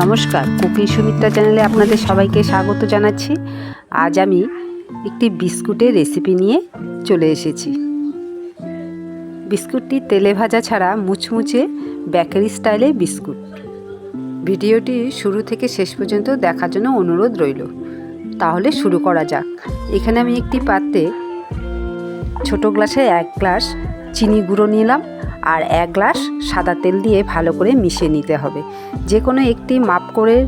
নমস্কার, কুকিং সুমিত্রা চ্যানেলে আপনাদের সবাইকে স্বাগত জানাচ্ছি। আজ আমি একটি বিস্কুটের রেসিপি নিয়ে চলে এসেছি। বিস্কুটটি তেলে ভাজা ছাড়া মুচমুচে বেকারি স্টাইলে বিস্কুট। ভিডিওটি শুরু থেকে শেষ পর্যন্ত দেখার জন্য অনুরোধ রইল। তাহলে শুরু করা যাক। এখানে আমি একটি পাত্রে ছোট গ্লাসে এক গ্লাস চিনি গুঁড়ো নিলাম আর এক গ্লাস সাদা তেল দিয়ে ভালো করে মিশিয়ে নিতে হবে। যে কোনো একটি মাপ করে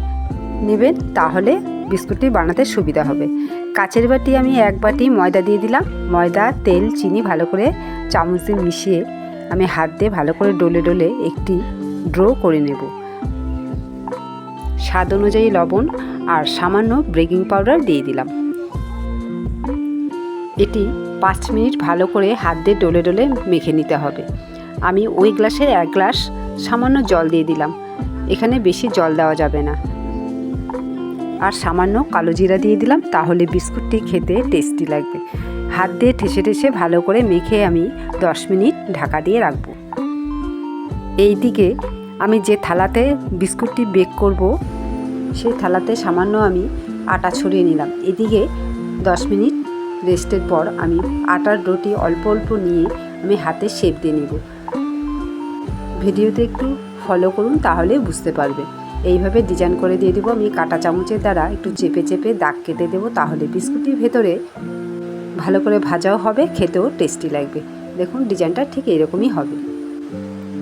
নেবেন, তাহলে বিস্কুটটি বানাতে সুবিধা হবে। কাচের বাটি আমি এক বাটি ময়দা দিয়ে দিলাম। ময়দা, তেল, চিনি ভালো করে চামচ দিয়ে মিশিয়ে আমি হাত দিয়ে ভালো করে ডলে ডলে একটি ড্রো করে নেব। স্বাদ অনুযায়ী লবণ আর সামান্য বেকিং পাউডার দিয়ে দিলাম। এটি পাঁচ মিনিট ভালো করে হাত দিয়ে ডলে ডলে মেখে নিতে হবে। আমি ওই গ্লাসের এক গ্লাস সামান্য জল দিয়ে দিলাম। এখানে বেশি জল দেওয়া যাবে না। আর সামান্য কালো জিরা দিয়ে দিলাম, তাহলে বিস্কুটটি খেতে টেস্টি লাগবে। হাত দিয়ে ঠেসে ঠেসে ভালো করে মেখে আমি দশ মিনিট ঢাকা দিয়ে রাখব। এই দিকে আমি যে থালাতে বিস্কুটটি বেক করব, সেই থালাতে সামান্য আমি আটা ছড়িয়ে নিলাম। এদিকে দশ মিনিট রেস্টের পর আমি আটার রুটি অল্প অল্প নিয়ে আমি হাতে শেপ দিয়ে নেব। ভিডিওতে একটু ফলো করুন, তাহলে বুঝতে পারবে। এইভাবে ডিজাইন করে দিয়ে দেবো আমি, কাটা চামচের দ্বারা একটু চেপে চেপে দাগ কেটে দেবো, তাহলে বিস্কুটটির ভেতরে ভালো করে ভাজাও হবে, খেতেও টেস্টি লাগবে। দেখুন ডিজাইনটা ঠিক এরকমই হবে।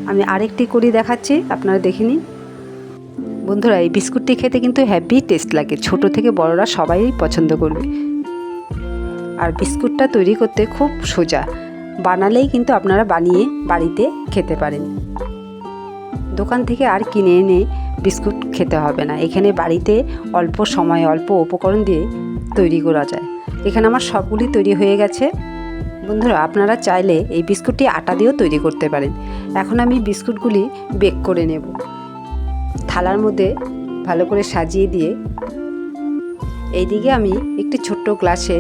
আমি আরেকটি করি দেখাচ্ছি, আপনারা দেখে নিন। বন্ধুরা, এই বিস্কুটটি খেতে কিন্তু হ্যাভি টেস্ট লাগে। ছোট থেকে বড়রা সবাই পছন্দ করবে। আর বিস্কুটটা তৈরি করতে খুব সোজা। বানালেই কিন্তু আপনারা বানিয়ে বাড়িতে খেতে পারেন। দোকান থেকে আর কিনে এনে বিস্কুট খেতে হবে না। এখানে বাড়িতে অল্প সময় অল্প উপকরণ দিয়ে তৈরি করা যায়। এখানে আমার সবগুলি তৈরি হয়ে গেছে। বন্ধুরা, আপনারা চাইলে এই বিস্কুটটি আটা দিয়েও তৈরি করতে পারেন। এখন আমি বিস্কুটগুলি বেক করে নেব। থালার মধ্যে ভালো করে সাজিয়ে দিয়ে এইদিকে আমি একটি ছোট্ট গ্লাসে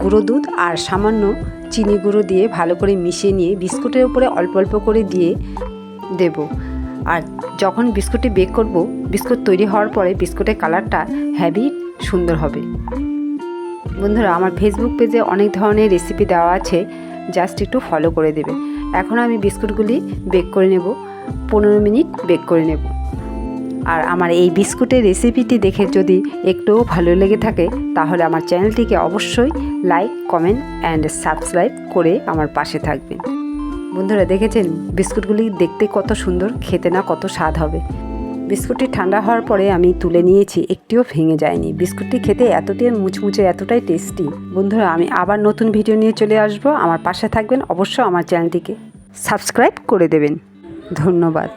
গুঁড়ো দুধ আর সামান্য চিনি গুঁড়ো দিয়ে ভালো করে মিশিয়ে নিয়ে বিস্কুটের উপরে অল্প অল্প করে দিয়ে দেব। আর যখন বিস্কুটটি বেক করব, বিস্কুট তৈরি হওয়ার পরে বিস্কুটের কালারটা হ্যাভি সুন্দর হবে। বন্ধুরা, আমার ফেসবুক পেজে অনেক ধরনের রেসিপি দেওয়া আছে জাস্ট একটু ফলো করে দেবে। এখন আমি বিস্কুটগুলি বেক করে নেব, পনেরো মিনিট বেক করে নেব। আর আমার এই বিস্কুটের রেসিপিটি দেখে যদি একটুও ভালো লেগে থাকে, তাহলে আমার চ্যানেলটিকে অবশ্যই লাইক কমেন্ট অ্যান্ড সাবস্ক্রাইব করে আমার পাশে থাকবেন। বন্ধুরা দেখেছেন বিস্কুটগুলি দেখতে কত সুন্দর, খেতে না কত স্বাদ হবে। বিস্কুটটি ঠান্ডা হওয়ার পরে আমি তুলে নিয়েছি, একটিও ভেঙে যায়নি। বিস্কুটটি খেতে এতটাই মুচমুচে, এতটাই টেস্টি। বন্ধুরা, আমি আবার নতুন ভিডিও নিয়ে চলে আসব। আমার পাশে থাকবেন অবশ্য আমার চ্যানেলটিকে সাবস্ক্রাইব করে দেবেন। ধন্যবাদ।